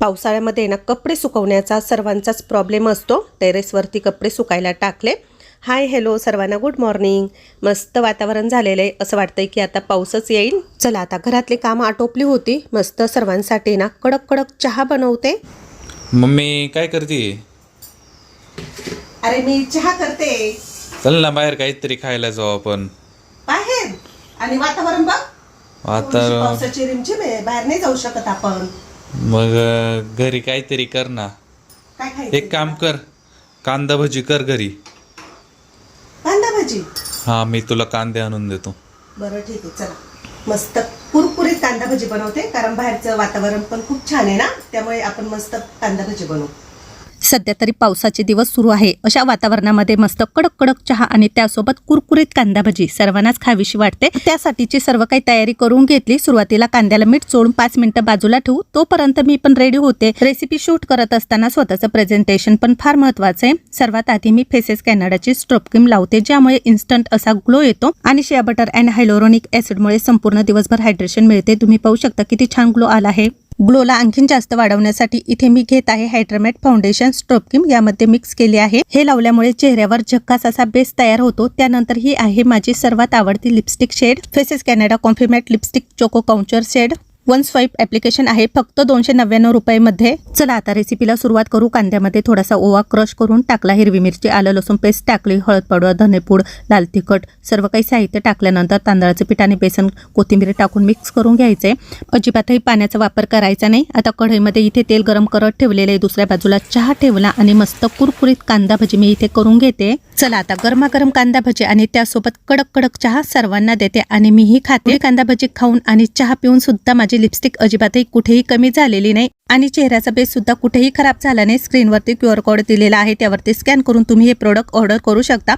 पावसाळ्यामध्ये ना कपडे सुकवण्याचा सर्वांचाच प्रॉब्लेम असतो. टेरेसवरती कपडे सुकायला टाकले. हाय हॅलो सर्वांना गुड मॉर्निंग मस्त वातावरण झालेलं आहे. असं वाटतंय की आता पाऊसच येईल. चला आता घरातली कामं आटोपली होती. मस्त सर्वांसाठी ना कडक कडक चहा बनवते. मम्मी काय करते? अरे मी चहा करते. चल ना बाहेर काहीतरी खायला जाऊ आपण. बाहेर. आणि वातावरण बघ. आता पावसाची रिमझिम आहे. बाहेर नाही जाऊ शकत आपण. मग घरी काहीतरी कर ना. काय खायचं? एक काम कर कांदा भजी कर घरी. कांदा भाजी? हा मी तुला कांदे आणून देतो. बरं ठीक आहे चला. मस्त कुरकुरीत कांदा भजी बनवते कारण बाहेरचं वातावरण पण खूप छान आहे ना त्यामुळे आपण मस्त कांदा भजी बनवू. सध्या तरी पावसाचे दिवस सुरू आहे. अशा वातावरणामध्ये मस्त कडक कडक चहा आणि त्यासोबत कुरकुरीत कांदा भजी सर्वांनाच खावीशी वाटते. त्यासाठीची सर्व काही तयारी करून घेतली. सुरुवातीला कांद्याला मीठ चोळून पाच मिनिटं बाजूला ठेवू. तोपर्यंत मी पण रेडी होते. रेसिपी शूट करत असताना स्वतःचं प्रेझेंटेशन पण फार महत्वाचं आहे. सर्वात आधी मी फेसेस कॅनडाची स्ट्रोप क्रीम लावते ज्यामुळे इन्स्टंट असा ग्लो येतो. आणि शिया बटर अँड हायलोरोनिक ऍसिडमुळे संपूर्ण दिवसभर हायड्रेशन मिळते. तुम्ही पाहू शकता किती छान ग्लो आला आहे. ग्लोला आणखीन जास्त वाढवण्यासाठी इथे मी घेत आहे हायड्रामेट फाउंडेशन स्ट्रोपकिम. यामध्ये मिक्स केले आहे. हे लावल्यामुळे चेहऱ्यावर झक्कास असा बेस तयार होतो. त्यानंतर ही आहे माझी सर्वात आवडती lipstick shade Faces Canada comfy matte lipstick choco couture shade one swipe application आहे. फक्त दोनशे नव्याण्णव रुपयामध्ये. चला आता रेसिपीला सुरुवात करू. कांद्यामध्ये थोडासा ओवा क्रश करून टाकला. हिरवी मिरची आलं लसूण पेस्ट टाकली. हळद पावडर धनेपूड लाल तिखट सर्व काही साहित्य टाकल्यानंतर तांदळाचं पीठ आणि बेसन कोथिंबीर टाकून मिक्स करून घ्यायचे. अजिबातही पाण्याचा वापर करायचा नाही. आता कढईमध्ये इथे तेल गरम करत ठेवलेले आहे. दुसऱ्या बाजूला चहा ठेवला आणि मस्त कुरकुरीत कांदा भजी मी इथे करून घेते. चला आता गरमागरम कांदा भजी आणि त्यासोबत कडक कडक चहा सर्वांना देते आणि मीही खाते. कांदा भजी खाऊन आणि चहा पिऊन सुद्धा माझी लिपस्टिक अजिबातही कुठेही कमी झालेली नाही आणि चेहऱ्याचा बेस सुद्धा कुठेही खराब झाला नाही. स्क्रीनवरती क्यू आर कोड दिलेला आहे. त्यावरती स्कॅन करून तुम्ही हे प्रोडक्ट ऑर्डर करू शकता.